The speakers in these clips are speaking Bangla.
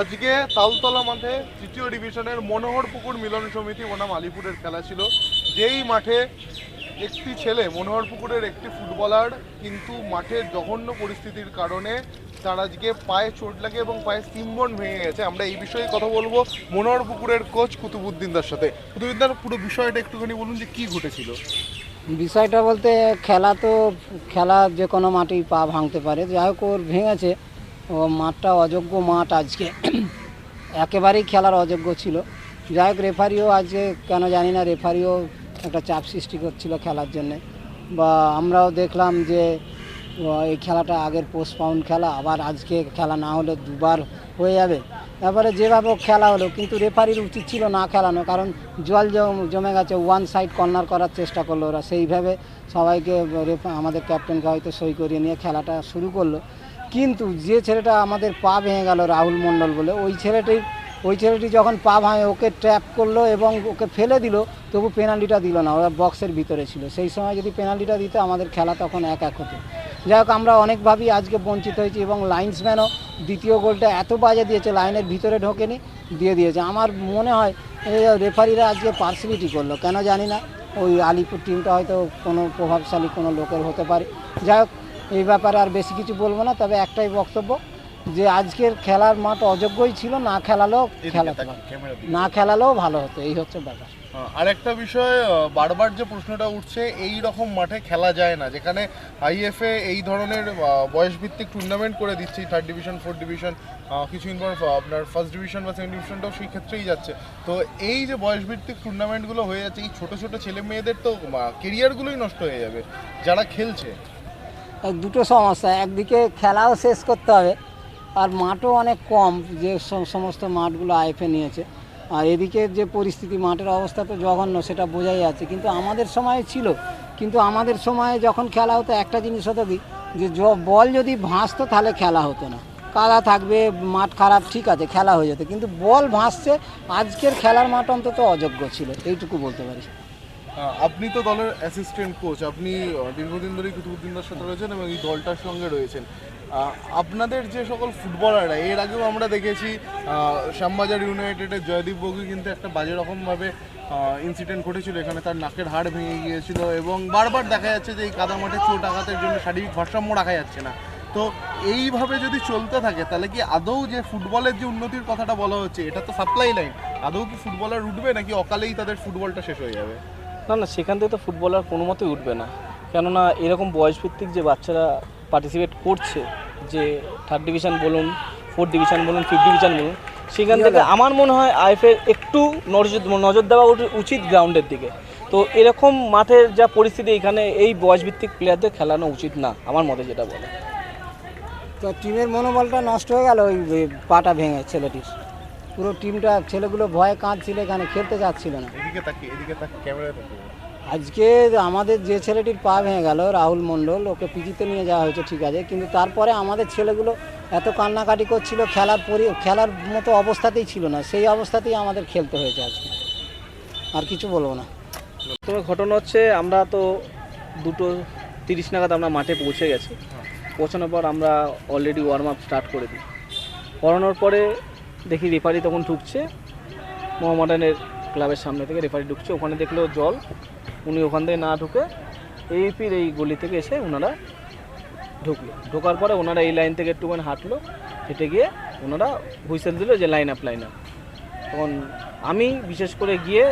আজকে তালতলা মাঠে তৃতীয় ডিভিশনের মনোহর পুকুর মিলন সমিতি বনাম আলিপুরের খেলা ছিল। যেই মাঠে একটি ছেলে, মনোহর পুকুরের একটি ফুটবলার, কিন্তু মাঠের জঘন্য পরিস্থিতির কারণে তার আজকে পায়ে চোট লাগে এবং পায়ে সিম্বন ভেঙে গেছে। আমরা এই বিষয়ে কথা বলব মনোহর পুকুরের কোচ কুতুবুদ্দিনদার সাথে। কুতুবুদ্দিনদার পুরো বিষয়টা একটুখানি বলুন যে কি ঘটেছিল। বিষয়টা বলতে খেলা তো, খেলা যে কোনো মাঠেই পা ভাঙতে পারে। যাই হোক, ওর ভেঙেছে। ও মাঠটা অযোগ্য মাঠ আজকে। একেবারেই খেলার অযোগ্য ছিল। যাই হোক রেফারিও আজকে কেন জানি না রেফারিও একটা চাপ সৃষ্টি করছিল খেলার জন্যে। বা আমরাও দেখলাম যে এই খেলাটা আগের পোস্টপাউন্ড খেলা, আবার আজকে খেলা না হলে দুবার হয়ে যাবে। তারপরে যেভাবে খেলা হলো, কিন্তু রেফারির উচিত ছিল না খেলানো, কারণ জল জম- গেছে ওয়ান সাইড কর্নার করার চেষ্টা করল ওরা। সেইভাবে সবাইকে আমাদের ক্যাপ্টেনকে হয়তো সই করিয়ে নিয়ে খেলাটা শুরু করল। কিন্তু যে ছেলেটা আমাদের পা ভেঙে গেল রাহুল মণ্ডল বলে, ওই ছেলেটি ওই ছেলেটি যখন পা ভাঙে, ওকে ট্র্যাপ করল এবং ওকে ফেলে দিল, তবু পেনাল্টিটা দিল না, ওরা বক্সের ভিতরে ছিল। সেই সময় যদি পেনাল্টিটা দিত, আমাদের খেলা তখন এক এক হতো। যাই হোক, আমরা অনেকভাবেই আজকে বঞ্চিত হয়েছি এবং লাইন্সম্যানও দ্বিতীয় গোলটা এত বাজে দিয়েছে লাইনের ভিতরে ঢোকেনি, দিয়ে দিয়েছে। আমার মনে হয় রেফারিরা আজকে পার্সিলিটি করল, কেন জানি না, ওই আলিপুর টিমটা হয়তো কোনো প্রভাবশালী কোনো লোকের হতে পারে। যাই হোক এই ব্যাপারে আর বেশি কিছু বলব না তবে একটাই বক্তব্য যে আজকের খেলার মাঠ অযোগ্যই ছিল না খেলালেও খেলাতে না খেলালেও ভালো হতো এই হচ্ছে ব্যাপার। আরেকটা বিষয় বারবার যে প্রশ্নটা উঠছে এই রকম মাঠে খেলা যায় না যেখানে আইএফএ এই ধরনের বয়সভিত্তিক টুর্নামেন্ট করে দিচ্ছে থার্ড ডিভিশন ফোর্থ ডিভিশন কিছুদিন পর আপনার ফার্স্ট ডিভিশন বা সেকেন্ড ডিভিশনটাও সেই ক্ষেত্রেই যাচ্ছে। তো এই যে বয়সভিত্তিক টুর্নামেন্টগুলো হয়ে যাচ্ছে এই ছোটো ছোটো ছেলে মেয়েদের তো কেরিয়ারগুলোই নষ্ট হয়ে যাবে যারা খেলছে। দুটো সমস্যা, একদিকে খেলাও শেষ করতে হবে, আর মাঠও অনেক কম, যে সমস্ত মাঠগুলো আইএফএ নিয়েছে। আর এদিকে যে পরিস্থিতি, মাঠের অবস্থা তো জঘন্য, সেটা বোঝাই যাচ্ছে। কিন্তু আমাদের সময় ছিল, কিন্তু আমাদের সময়ে যখন খেলা হতো, একটা জিনিস হতো কি যে, বল যদি ভাসতো, তাহলে খেলা হতো না। কাদা থাকবে, মাঠ খারাপ, ঠিক আছে, খেলা হয়ে যেত। কিন্তু বল ভাসছে, আজকের খেলার মাঠ অন্তত অযোগ্য ছিল, এইটুকু বলতে পারি। আপনি তো দলের অ্যাসিস্ট্যান্ট কোচ আপনি দীর্ঘদিন ধরেই কুতুবুদ্দিনদার সাথে রয়েছেন এবং এই দলটার সঙ্গে রয়েছেন। আপনাদের যে সকল ফুটবলাররা, এর আগেও আমরা দেখেছি শ্যামবাজার ইউনাইটেডের জয়দীপ বগি কিন্তু একটা বাজে রকমভাবে ইনসিডেন্ট ঘটেছিল। এখানে তার নাকের হাড় ভেঙে গিয়েছিল এবং বারবার দেখা যাচ্ছে যে এই কাদা মাঠে চোট আঘাতের জন্য শারীরিক ভারসাম্য রাখা যাচ্ছে না। তো এইভাবে যদি চলতে থাকে, তাহলে কি আদৌ যে ফুটবলের যে উন্নতির কথাটা বলা হচ্ছে, এটা তো সাপ্লাই লাইন আদৌ কি ফুটবলার উঠবে নাকি অকালেই তাদের ফুটবলটা শেষ হয়ে যাবে? না না সেখান থেকে তো ফুটবলার কোনো মতেই উঠবে না। কেননা এরকম বয়সভিত্তিক যে বাচ্চারা পার্টিসিপেট করছে যে থার্ড ডিভিশন বলুন ফোর্থ ডিভিশন বলুন ফিফথ ডিভিশন বলুন সেখান থেকে আমার মনে হয় আইএফের একটু নজর নজর দেওয়া উঠি- উচিত গ্রাউন্ডের দিকে। তো এরকম মাঠের যা পরিস্থিতি এখানে এই বয়সভিত্তিক প্লেয়ারদের খেলানো উচিত না আমার মতে যেটা বলে। তো টিমের মনোবলটা নষ্ট হয়ে গেল ওই ওই পাটা ভেঙে ছেলেটির। পুরো টিমটা ছেলেগুলো ভয়ে কাঁদছিল এখানে খেলতে যাচ্ছিল না। এদিকে তাকিয়ে এদিকে তাকিয়ে ক্যামেরা আজকে আমাদের যে ছেলেটির পা ভেঙে গেল রাহুল মণ্ডল ওকে পিজিতে নিয়ে যাওয়া হয়েছে ঠিক আছে। কিন্তু তারপরে আমাদের ছেলেগুলো এত কান্নাকাটি করছিল খেলার পরি খেলার মতো অবস্থাতেই ছিল না। সেই অবস্থাতেই আমাদের খেলতে হয়েছে আজকে। আর কিছু বলব না। তবে ঘটনা হচ্ছে আমরা তো দুটো তিরিশ নাগাদ আমরা মাঠে পৌঁছে গেছি। পৌঁছানোর পর আমরা অলরেডি ওয়ার্ম আপ স্টার্ট করে দিই। করানোর পরে দেখি রেফারি তখন ঢুকছে। মোহামেডানের ক্লাবের সামনে থেকে রেফারি ঢুকছে, ওখানে দেখল জল। উনি ওখান থেকে না ঢুকে এইপির এই গলি থেকে এসে ওনারা ঢুকলো। ঢোকার পরে ওনারা এই লাইন থেকে একটুখানি হাঁটলো, হেঁটে গিয়ে ওনারা হুইসেল দিল যে লাইন আপ লাইন আপ তখন আমি বিশেষ করে গিয়ে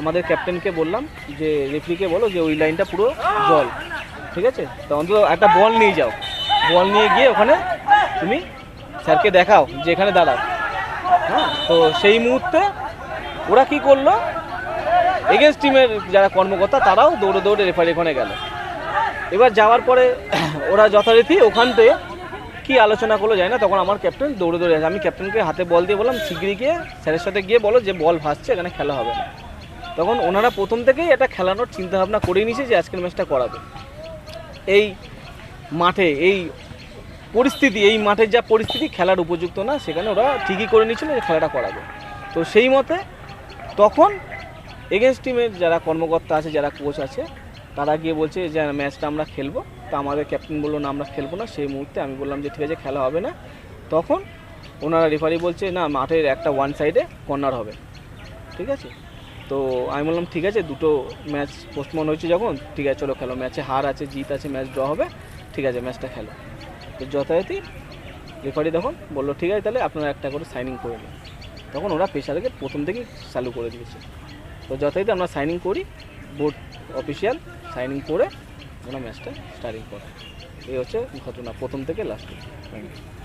আমাদের ক্যাপ্টেনকে বললাম যে রেফরিকে বলো যে ওই লাইনটা পুরো জল, ঠিক আছে? তো অন্তত একটা বল নিয়ে যাও। বল নিয়ে গিয়ে ওখানে তুমি স্যারকে দেখাও, যে এখানে দাঁড়াও। হ্যাঁ তো সেই মুহূর্তে ওরা কি করল? এগেনস্ট টিমের যারা কর্মকর্তা, তারাও দৌড়ে দৌড়ে রেফারি ওখানে গেল। এবার যাওয়ার পরে ওরা যথারীতি ওখান থেকে কি আলোচনা করল যায় না, তখন আমার ক্যাপ্টেন দৌড়ে দৌড়ে আমি ক্যাপ্টেনকে হাতে বল দিয়ে বললাম শিগগিরি গিয়ে স্যারের সাথে গিয়ে বলো যে বল ভাসছে, এখানে খেলা হবে না। তখন ওনারা প্রথম থেকেই এটা খেলানোর চিন্তা ভাবনা করে নিয়েছে যে আজকের ম্যাচটা করাবে। এই মাঠে, এই পরিস্থিতি, এই মাঠের যা পরিস্থিতি খেলার উপযুক্ত না, সেখানে ওরা ঠিকই করে নিয়েছিল যে খেলাটা করাবে। তো সেই মতে তখন এগেনস্ট টিমের যারা কর্মকর্তা আছে, যারা কোচ আছে, তারা গিয়ে বলছে যে ম্যাচটা আমরা খেলব। তো আমাদের ক্যাপ্টেন বলল, না, আমরা খেলব না। সেই মুহূর্তে আমি বললাম যে, ঠিক আছে, খেলা হবে না। তখন ওনারা রেফারি বলছে, না, মাঠের একটা ওয়ান সাইডে কর্নার হবে। ঠিক আছে? তো আমি বললাম, ঠিক আছে, দুটো ম্যাচ পোস্টমন হয়েছে যখন। ঠিক আছে, চলো খেলো। ম্যাচে হার আছে, জিত আছে ম্যাচ ড্র হবে। ঠিক আছে ম্যাচটা খেলো। তো যথারীতি রেফারি তখন বলল, ঠিক আছে, তাহলে আপনারা একটা করে সাইনিং করে নিন। তখন ওরা পেশাদারকে প্রথম থেকেই চালু করে দিয়েছে। তো যথারীতি আমরা সাইনিং করি বোর্ড অফিসিয়াল সাইনিং করে ওরা ম্যাচটা স্টার্টিং করে। এই হচ্ছে ঘটনা, প্রথম থেকে লাস্ট থ্যাংক ইউ